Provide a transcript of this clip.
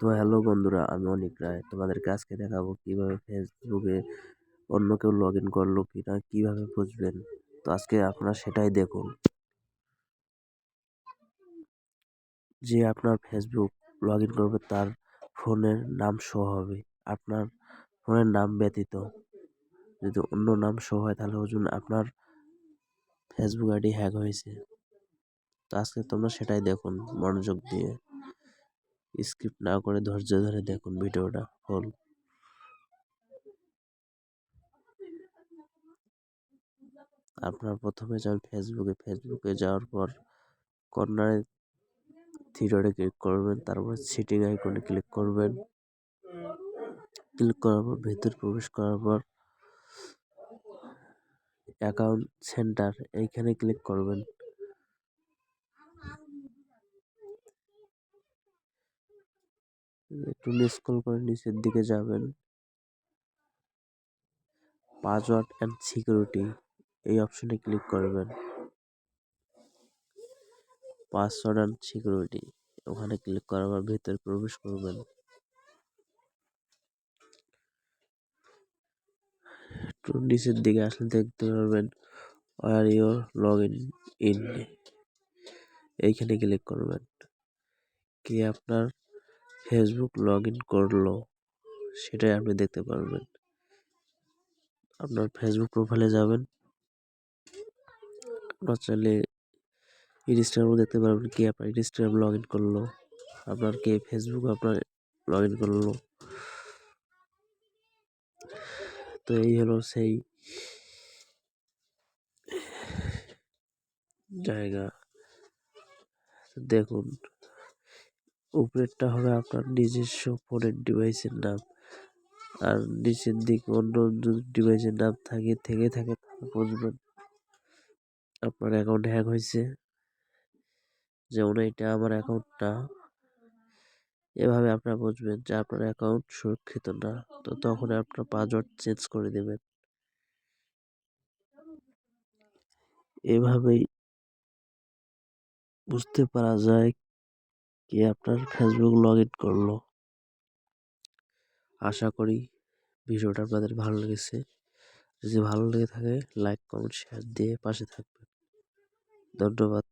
তো হ্যালো বন্ধুরা, আমি অনিক রায়। তোমাদেরকে আজকে দেখাবো কীভাবে ফেসবুকে অন্য কেউ লগ ইন করল কিনা, কীভাবে বুঝবেন? তো আজকে আপনারা সেটাই দেখুন। যে আপনার ফেসবুক লগ ইন করবে তার ফোনের নাম শো হবে। আপনার ফোনের নাম ব্যতীত। যদি অন্য নাম শো হয় তাহলে বুঝুন আপনার ফেসবুক আইডি হ্যাক হয়েছে। তো আজকে তোমরা সেটাই দেখুন মনোযোগ দিয়ে। স্কিপ না করে ধৈর্য ধরে দেখুন ভিডিওটা, হল। আপনার প্রথমে যান ফেসবুকে ফেসবুকে যাওয়ার পর কর্নারে থ্রি ক্লিক করবেন, তারপর সিটিং আইকনে ক্লিক করবেন। ক্লিক করার পর, ভেতর প্রবেশ করার পর অ্যাকাউন্ট সেন্টার, এইখানে ক্লিক করবেন। একটু স্ক্রল করে নিচের দিকে যাবেন। পাসওয়ার্ড অ্যান্ড সিকিউরিটি এই অপশনে ক্লিক করবেন। পাসওয়ার্ড অ্যান্ড সিকিউরিটি ওখানে ক্লিক করার পর ভেতরে প্রবেশ করবেন। একটু নিচের দিকে আসলে দেখতে পারবেন আর ইউর লগ ইন ইন এইখানে ক্লিক করবেন। কি আপনার ফেসবুক লগ ইন করল, সেটাই আপনি দেখতে পারবেন। আপনার ফেসবুক প্রোফাইলে যাবেন। আপনার চাইলে ইনস্টাগ্রামও দেখতে পারবেন কি আপনার ইনস্টাগ্রাম লগ ইন করল, আপনার কে ফেসবুক আপনার লগ ইন করল। তো এই হলো সেই জায়গা। দেখুন। উপরেরটা হবে আপনার নিজস্ব ফোনের ডিভাইসের নাম। আর নিচের দিকে অন্য ডিভাইসের নাম থাকে, থেকে থাকে বুঝবেন আপনার অ্যাকাউন্ট হ্যাক হয়েছে। যেমন এটা আমার অ্যাকাউন্টটা এভাবে আপনারা বুঝবেন যে আপনার অ্যাকাউন্ট সুরক্ষিত না। তো তখন আপনার পাসওয়ার্ড চেঞ্জ করে দেবেন। এভাবেই বুঝতে পারা যায় কি আপনার ফেসবুক লগ ইন করল? আশা করি ভিডিওটা আপনাদের ভালো লেগেছে। যদি ভালো লেগে থাকে লাইক কমেন্ট শেয়ার দিয়ে পাশে থাকবেন। ধন্যবাদ।